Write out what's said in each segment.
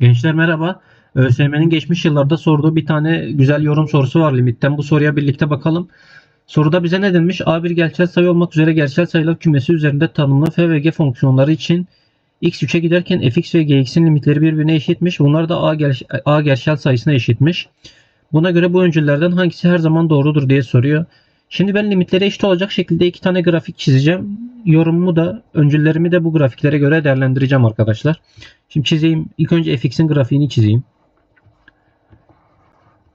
Gençler merhaba. ÖSYM'nin geçmiş yıllarda sorduğu bir tane güzel yorum sorusu var limitten. Bu soruya birlikte bakalım. Soruda bize ne denmiş? A1 gerçel sayı olmak üzere gerçel sayılar kümesi üzerinde tanımlı f ve g fonksiyonları için x 3'e giderken fx ve gx'in limitleri birbirine eşitmiş. Bunlar da a, ger a gerçel sayısına eşitmiş. Buna göre bu öncüllerden hangisi her zaman doğrudur diye soruyor. Şimdi ben limitleri eşit olacak şekilde iki tane grafik çizeceğim. Yorumumu da öncüllerimi de bu grafiklere göre değerlendireceğim arkadaşlar. Şimdi çizeyim. İlk önce fx'in grafiğini çizeyim.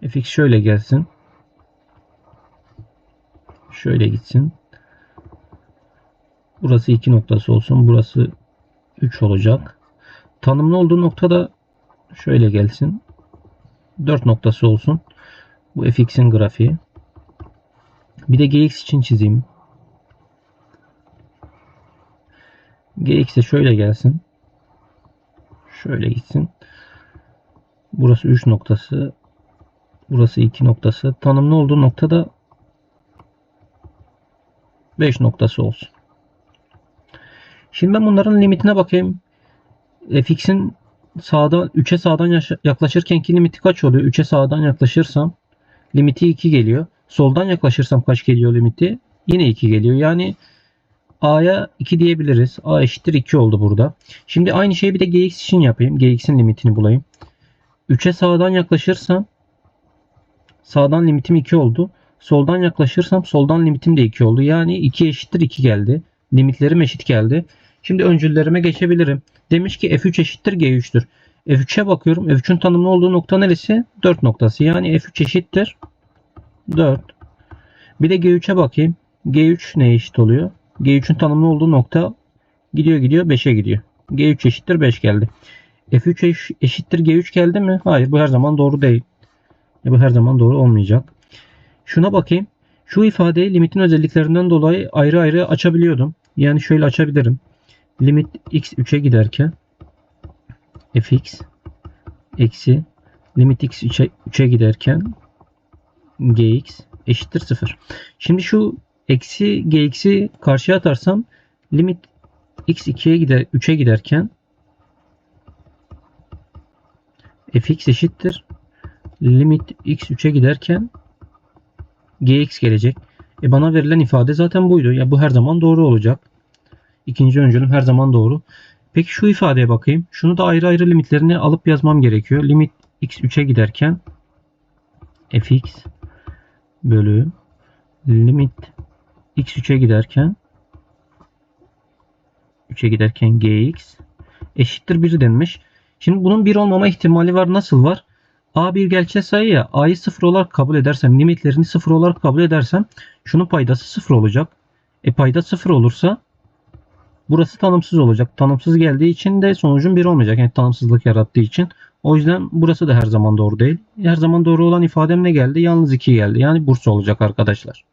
fx şöyle gelsin. Şöyle gitsin. Burası 2 noktası olsun. Burası 3 olacak. Tanımlı olduğu noktada şöyle gelsin. 4 noktası olsun. Bu fx'in grafiği. Bir de gx için çizeyim. Gx de şöyle gelsin. Şöyle gitsin. Burası 3 noktası. Burası 2 noktası. Tanımlı olduğu noktada 5 noktası olsun. Şimdi ben bunların limitine bakayım. fx'in sağdan 3'e sağdan yaklaşırkenki limiti kaç oluyor? 3'e sağdan yaklaşırsam limiti 2 geliyor. Soldan yaklaşırsam kaç geliyor limiti? Yine 2 geliyor. Yani A'ya 2 diyebiliriz. A eşittir 2 oldu burada. Şimdi aynı şeyi bir de Gx için yapayım. Gx'in limitini bulayım. 3'e sağdan yaklaşırsam sağdan limitim 2 oldu. Soldan yaklaşırsam soldan limitim de 2 oldu. Yani 2 eşittir 2 geldi. Limitlerim eşit geldi. Şimdi öncüllerime geçebilirim. Demiş ki F3 eşittir G3'tür. F3'e bakıyorum. F3'ün tanımlı olduğu nokta neresi? 4 noktası. Yani F3 eşittir 4. Bir de G3'e bakayım. G3 ne eşit oluyor? G3'ün tanımlı olduğu nokta gidiyor gidiyor 5'e gidiyor. G3 eşittir 5 geldi. F3 eşittir G3 geldi mi? Hayır bu her zaman doğru değil. E, bu her zaman doğru olmayacak. Şuna bakayım. Şu ifadeyi limitin özelliklerinden dolayı ayrı ayrı açabiliyordum. Yani şöyle açabilirim. Limit x 3'e giderken fx eksi limit x 3'e 3'e giderken gx eşittir 0. Şimdi şu eksi gx'i karşıya atarsam limit x 2'ye gider 3'e giderken fx eşittir limit x 3'e giderken gx gelecek. E bana verilen ifade zaten buydu. Ya bu her zaman doğru olacak. İkinci öncülüm her zaman doğru. Peki şu ifadeye bakayım. Şunu da ayrı ayrı limitlerini alıp yazmam gerekiyor. Limit x 3'e giderken fx bölü limit x 3'e giderken 3'e giderken gx eşittir 1 denmiş. Şimdi bunun 1 olmama ihtimali var. Nasıl var? A bir gerçel sayı ya. A'yı 0 olarak kabul edersem, limitlerini 0 olarak kabul edersem şunun paydası 0 olacak. E payda 0 olursa burası tanımsız olacak. Tanımsız geldiği için de sonucun 1 olmayacak. Yani tanımsızlık yarattığı için. O yüzden burası da her zaman doğru değil. Her zaman doğru olan ifadem ne geldi? Yalnız 2 geldi. Yani Bursa olacak arkadaşlar.